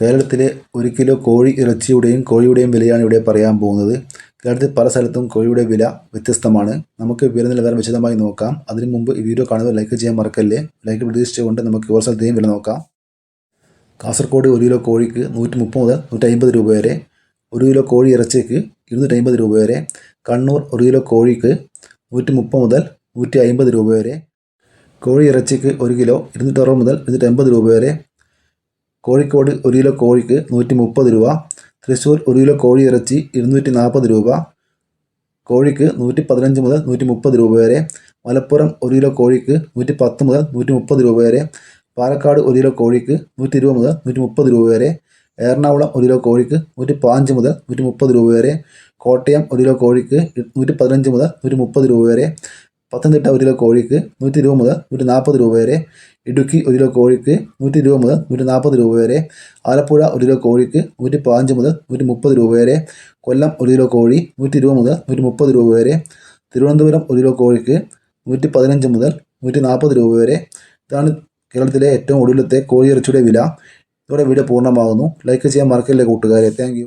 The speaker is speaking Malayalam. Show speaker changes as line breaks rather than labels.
കേരളത്തിലെ ഒരു കിലോ കോഴി ഇറച്ചിയുടെയും കോഴിയുടെയും വിലയാണ് ഇവിടെ പറയാൻ പോകുന്നത്. കേരളത്തിൽ പല സ്ഥലത്തും കോഴിയുടെ വില വ്യത്യസ്തമാണ്. നമുക്ക് വില നിലവാരം വിശദമായി നോക്കാം. അതിനു മുമ്പ് ഈ വീഡിയോ കാണുന്നത് ലൈക്ക് ചെയ്യാൻ മറക്കല്ലേ? ലൈക്ക് പ്രതീക്ഷിച്ചുകൊണ്ട് നമുക്ക് ഓരോ സ്ഥലത്തെയും വില നോക്കാം. കാസർഗോഡ് ഒരു കിലോ കോഴിക്ക് നൂറ്റി മുപ്പത് മുതൽ നൂറ്റി അമ്പത് രൂപ വരെ ഒരു കിലോ കോഴി ഇറച്ചിക്ക് ഇരുന്നൂറ്റി അമ്പത് രൂപ വരെ കണ്ണൂർ ഒരു കിലോ കോഴിക്ക് നൂറ്റി മുപ്പത് മുതൽ നൂറ്റി അമ്പത് രൂപ വരെ കോഴി ഇറച്ചിക്ക് ഒരു കിലോ ഇരുന്നൂറ്റി അറുപത് മുതൽ ഇരുന്നൂറ്റി അമ്പത് രൂപ വരെ കോഴിക്കോട് ഒരു കിലോ കോഴിക്ക് നൂറ്റി മുപ്പത് രൂപ. തൃശ്ശൂർ ഒരു കിലോ കോഴി ഇറച്ചി ഇരുന്നൂറ്റി നാൽപ്പത് രൂപ. കോഴിക്ക് നൂറ്റി പതിനഞ്ച് മുതൽ നൂറ്റി മുപ്പത് രൂപ വരെ. മലപ്പുറം ഒരു കിലോ കോഴിക്ക് നൂറ്റി പത്ത് മുതൽ നൂറ്റി മുപ്പത് രൂപ വരെ. പാലക്കാട് ഒരു കിലോ കോഴിക്ക് നൂറ്റി ഇരുപത് മുതൽ നൂറ്റി മുപ്പത് രൂപ വരെ. എറണാകുളം ഒരു കിലോ കോഴിക്ക് നൂറ്റി പതിനഞ്ച് മുതൽ നൂറ്റി മുപ്പത് രൂപ വരെ. കോട്ടയം ഒരു കിലോ കോഴിക്ക് നൂറ്റി പതിനഞ്ച് മുതൽ നൂറ്റി മുപ്പത് രൂപ വരെ. പത്തനംതിട്ട ഒരു കിലോ കോഴിക്ക് നൂറ്റി ഇരുപത് മുതൽ നൂറ്റി നാൽപ്പത് രൂപ വരെ ഇടുക്കി ഒരു കിലോ കോഴിക്ക് നൂറ്റി ഇരുപത് മുതൽ നൂറ്റി നാൽപ്പത് രൂപ വരെ ആലപ്പുഴ ഒരു കിലോ കോഴിക്ക് നൂറ്റി പതിനഞ്ച് മുതൽ നൂറ്റി മുപ്പത് രൂപ വരെ കൊല്ലം ഒരു കിലോ കോഴി നൂറ്റി ഇരുപത് മുതൽ നൂറ്റി മുപ്പത് രൂപ വരെ തിരുവനന്തപുരം ഒരു കിലോ കോഴിക്ക് നൂറ്റി പതിനഞ്ച് മുതൽ നൂറ്റി നാൽപ്പത് രൂപ വരെ. ഇതാണ് കേരളത്തിലെ ഏറ്റവും ഒടുവിലത്തെ കോഴി ഇറച്ചിയുടെ വില. ഇതോടെ വീഡിയോ പൂർണമാകുന്നു. ലൈക്ക് ചെയ്യാൻ മറക്കില്ല കൂട്ടുകാരെ. താങ്ക്